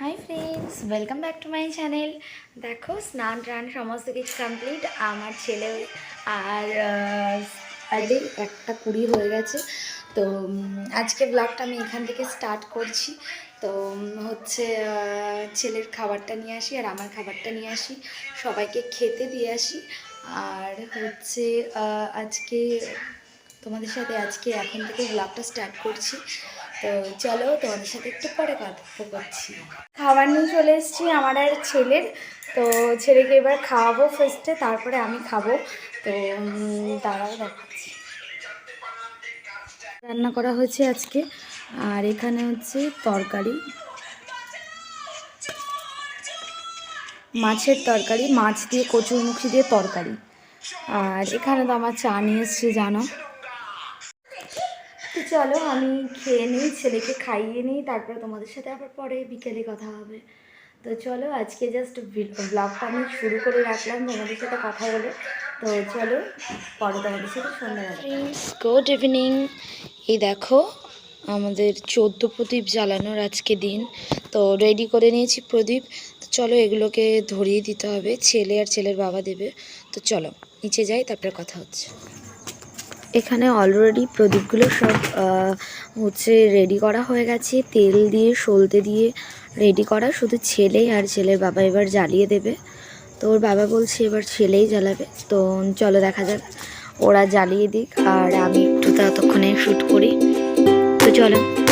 Hi friends welcome back to my channel দেখো, স্নান টান সমস্ত কিছু কমপ্লিট আমার ছেলে আর আগে একটা কুড়ি হয়ে গেছে। তো আজকে ব্লগটা আমি এখান থেকে স্টার্ট করছি। তো হচ্ছে ছেলের খাবারটা নিয়ে আসি আর আমার খাবারটা নিয়ে আসি। সবাইকে খেতে দিয়ে আসি। আর হচ্ছে আজকে তোমাদের সাথে আজকে এখন থেকে ব্লগটা স্টার্ট করছি। তো চলো তোমাদের সাথে একটু পরে কথা করছি খাবার নিয়ে চলে এসেছি আমার আর ছেলের। তো ছেলেকে এবার খাওয়াবো ফার্স্টে তারপরে আমি খাব। তো দাঁড়াও, দেখাচ্ছি। রান্না করা হয়েছে আজকে। আর এখানে হচ্ছে তরকারি। মাছের তরকারি, মাছ দিয়ে কচুরমুখী দিয়ে তরকারি। আর এখানে তো আমার চা নিয়ে এসছি, জানো? তো চলো, আমি খেয়ে নিই, ছেলেকে খাইয়ে নিই, তারপরে তোমাদের সাথে আবার পরে বিকেলে কথা হবে। তো চলো, আজকে জাস্ট ব্লগটা আমি শুরু করে রাখলাম, তোমাদের সাথে কথা বলে। তো চলো, পরে তোমাদের সাথে সন্ধ্যাবেলা গুড ইভিনিং এই দেখো, আমাদের চোদ্দ প্রদীপ জ্বালানোর আজকে দিন। তো রেডি করে নিয়েছি প্রদীপ। তো চলো, এগুলোকে ধরিয়ে দিতে হবে। ছেলে আর ছেলের বাবা দেবে। তো চলো, নিচে যাই, তারপরে কথা হচ্ছে। এখানে অলরেডি প্রদীপগুলো সব হচ্ছে রেডি করা হয়ে গেছে। তেল দিয়ে, সলতে দিয়ে রেডি করা। শুধু ছেলে আর ছেলের বাবা এবার জ্বালিয়ে দেবে। তো ওর বাবা বলছে এবার ছেলেই জ্বালাবে। তো চলো দেখা যাক। ওরা জ্বালিয়ে দিক। আর আমি একটু ততক্ষণে শ্যুট করি। তো চলো।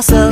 muscle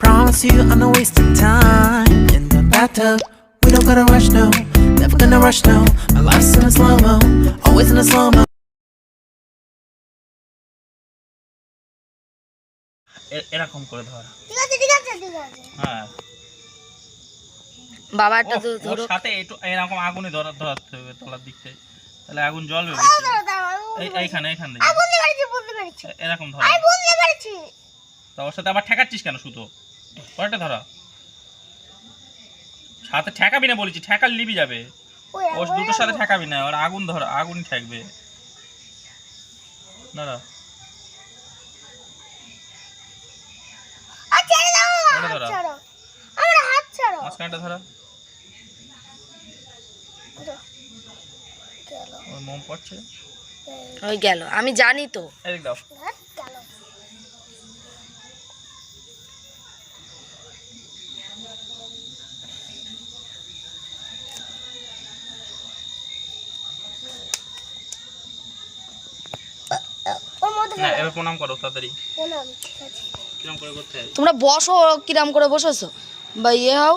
Promise you I'm not wasting time. In the bathtub. We don't gotta rush, no. Never gonna rush, no. My life's in a slow mo, always in a slow mo. এরকম করে ধর। ঠিক আছে ঠিক আছে ঠিক আছে। হ্যাঁ। বাবাটা তো ধরো। সাথে একটু এরকম আগুনে ধরা ধরাতে হবে তলার দিক থেকে। তাহলে আগুন জ্বলবে এই এইখানে এইখান থেকে। বুঝতে পেরেছি বুঝতে পেরেছি। এরকম ধর। আমি বুঝতে পেরেছি। তা ওর সাথে আবার ঠেকাচ্ছিস কেন সুতো? পরেটা ধরা। সাথে ঠেকাবি না বলেছি ঠেকাল লিবি যাবে। ওই ওর দুটোর সাথে ঠেকাবি না ওর আগুন ধর আগুন ঠেকবে। দাঁড়া মাঝখানটা ধরা। চলো ওর মোম পড়ছে। ওই গেল আমি জানি তো। এদিক দাও। না এবার প্রণাম করো তাড়াতাড়ি। প্রণাম করে করতে তোমরা বসো কিরাম করে বসেছো? বা ইয়ে হও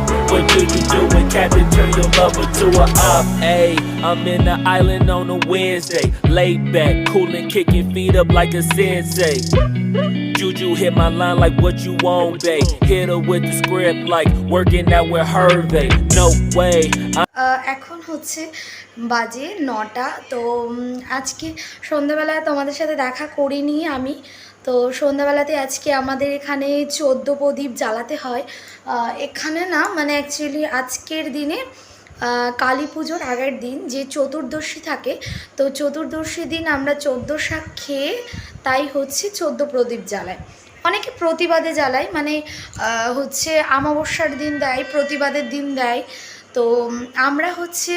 Captain turn your lover to a op? Hey, I'm in the island on a Wednesday. Laid back, coolin', kicking feet up like a sensei. Juju hit my line like what you want, babe. Hit her with the script like working out with Hervey. No way. I'm এখন হচ্ছে বাজে নটা তো আজকে সন্ধ্যাবেলায় তোমাদের সাথে দেখা করিনি আমি তো সন্ধ্যাবেলাতে আজকে আমাদের এখানে চোদ্দ প্রদীপ জ্বালাতে হয়। এখানে না মানে অ্যাকচুয়ালি আজকের দিনে কালী পুজোর আগের দিন যে চতুর্দশী থাকে, তো চতুর্দশী দিন আমরা চোদ্দ শাক খেয়ে তাই হচ্ছে চোদ্দ প্রদীপ জ্বালায় অনেকে প্রতিবাদে জ্বালায় মানে হচ্ছে আমাবস্যার দিন দেয়, প্রতিবাদের দিন দেয়। তো আমরা হচ্ছে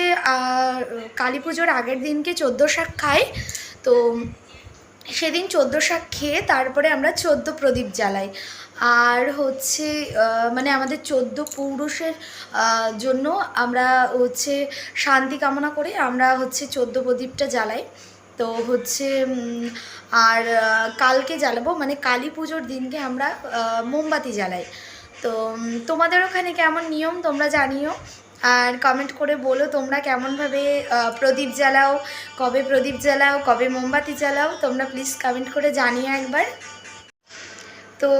কালী পুজোর আগের দিনকে চোদ্দ শাক খাই। তো সেদিন চোদ্দ শাক খেয়ে তারপরে আমরা চোদ্দ প্রদীপ জ্বালাই। আর হচ্ছে মানে আমাদের চোদ্দ পুরুষের জন্য আমরা হচ্ছে শান্তি কামনা করে আমরা হচ্ছে চোদ্দ প্রদীপটা জ্বালাই। তো হচ্ছে আর কালকে জ্বালাবো মানে কালী পুজোর দিনকে আমরা মোমবাতি জ্বালাই। তো তোমাদের ওখানে কেমন নিয়ম? তোমরা জানিও। আর কমেন্ট করে বলো তোমরা কেমনভাবে প্রদীপ জ্বালাও, কবে প্রদীপ জ্বালাও, কবে মোমবাতি জ্বালাও, তোমরা প্লিজ কমেন্ট করে জানিও একবার। তো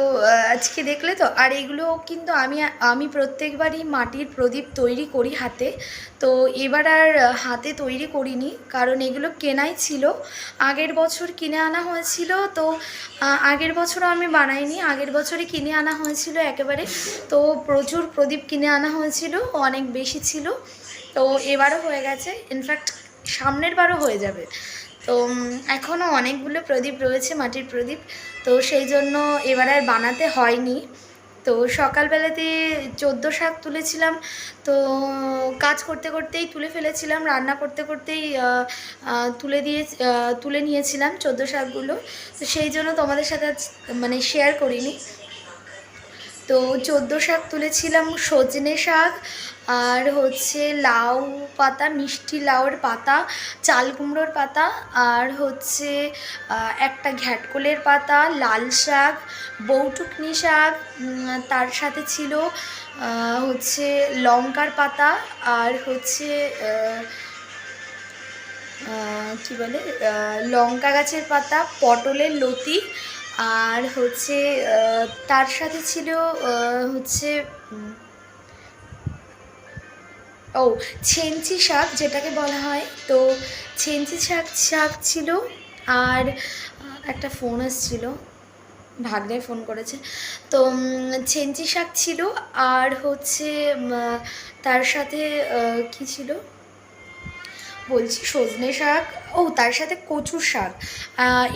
আজকে দেখলে তো, আর এগুলো কিন্তু আমি আমি প্রত্যেকবারই মাটির প্রদীপ তৈরি করি হাতে। তো এবার আর হাতে তৈরি করিনি, কারণ এগুলো কেনাই ছিল। আগের বছর কিনে আনা হয়েছিল, তো আগের বছরও আমি বানাইনি, আগের বছরই কিনে আনা হয়েছিল একেবারে। তো প্রচুর প্রদীপ কিনে আনা হয়েছিল, অনেক বেশি ছিল। তো এবারও হয়ে গেছে ইনফ্যাক্ট সামনের বারও হয়ে যাবে। তো এখনও অনেকগুলো প্রদীপ রয়েছে, মাটির প্রদীপ। তো সেই জন্য এবার আর বানাতে হয়নি। তো সকালবেলাতে চোদ্দ শাক তুলেছিলাম। তো কাজ করতে করতেই তুলে ফেলেছিলাম, রান্না করতে করতেই তুলে দিয়ে তুলে নিয়েছিলাম চোদ্দ শাকগুলো। তো সেই জন্য তোমাদের সাথে মানে শেয়ার করিনি। তো চোদ্দ শাক তুলেছিলাম, সজনে শাক আর হচ্ছে লাউ পাতা, মিষ্টি লাউয়ের পাতা, চাল কুমড়োর পাতা আর হচ্ছে একটা ঘ্যাটকোলের পাতা, লাল শাক, বৌটুকনি শাক তার সাথে ছিল হচ্ছে লঙ্কার পাতা আর হচ্ছে কী বলে লঙ্কা গাছের পাতা, পটলের লতি আর হচ্ছে তার সাথে ছিল হচ্ছে ও ছেঞ্চি শাক যেটাকে বলা হয়। তো ছেঞ্চি শাক শাক ছিল আর একটা ফোন এসেছিল, ভাগ্নে ফোন করেছে। তো ছেঞ্চি শাক ছিল আর হচ্ছে তার সাথে কি ছিল? বলছি সজনে শাক, ও তার সাথে কচুর শাক।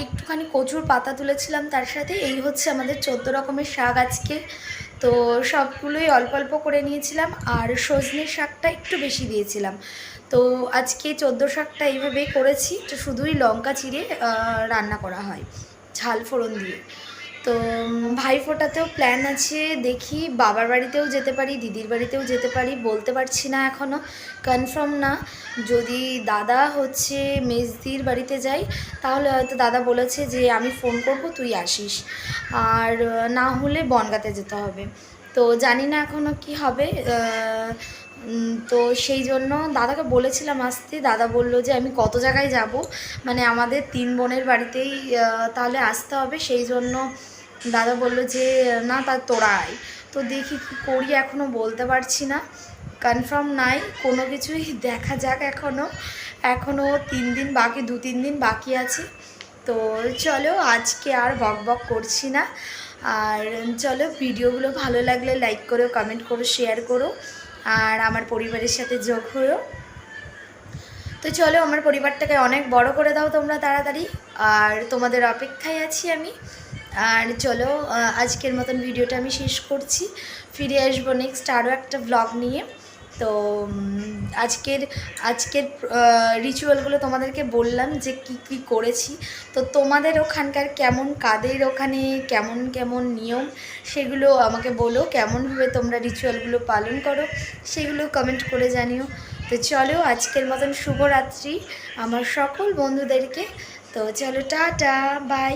একটুখানি কচুর পাতা তুলেছিলাম তার সাথে, এই হচ্ছে আমাদের চোদ্দ রকমের শাক আজকে। তো সবগুলোই অল্প অল্প করে নিয়েছিলাম, আর সজনে শাকটা একটু বেশি দিয়েছিলাম। তো আজকে চোদ্দ শাকটা এইভাবেই করেছি, তো শুধুই লঙ্কা চিড়ে রান্না করা হয়, ঝাল ফোড়ন দিয়ে। তো ভাইফোঁটাতেও প্ল্যান আছে, দেখি বাবার বাড়িতেও যেতে পারি, দিদির বাড়িতেও যেতে পারি, বলতে পারছি না এখনও কনফার্ম না। যদি দাদা হচ্ছে মেজদির বাড়িতে যাই, তাহলে হয়তো দাদা বলেছে যে আমি ফোন করব, তুই আসিস। আর, না হলে বনগাতে যেতে হবে। তো জানি না এখনও কি হবে তো সেই জন্য দাদাকে বলেছিলাম আসতে, দাদা বলল যে আমি কত জায়গায় যাব মানে আমাদের তিন বোনের বাড়িতেই তাহলে আসতে হবে, সেই জন্য দাদা বলল যে, না, তা তোরা আয় তো দেখি কী করি এখনও বলতে পারছি না। কনফার্ম নাই, কোনো কিছুই দেখা যাক এখনও এখনও তিন দিন বাকি, দু, তিন দিন বাকি আছে। তো চলো, আজকে আর বক বক করছি না। আর চলো, ভিডিওগুলো ভালো লাগলে লাইক করো কমেন্ট করো শেয়ার করো। আর আমার পরিবারের সাথে যোগ হয়েও তো চলো, আমার পরিবারটাকে অনেক বড় করে দাও তোমরা তাড়াতাড়ি। আর তোমাদের অপেক্ষায় আছি আমি। আর চলো আজকের মতন ভিডিওটা আমি শেষ করছি। ফিরে আসব নেক্সট আরও একটা ব্লগ নিয়ে। তো আজকের আজকের রিচুয়ালগুলো তোমাদেরকে বললাম যে কি কি করেছি। তো তোমাদের ওখানকার কেমন, কাদের ওখানে কেমন কেমন নিয়ম, সেগুলো আমাকে বলো। কেমনভাবে তোমরা রিচুয়ালগুলো পালন করো, সেগুলো কমেন্ট করে জানিও। তো চলো, আজকের মতন শুভরাত্রি আমার সকল বন্ধুদেরকে। তো চলো, টাটা বাই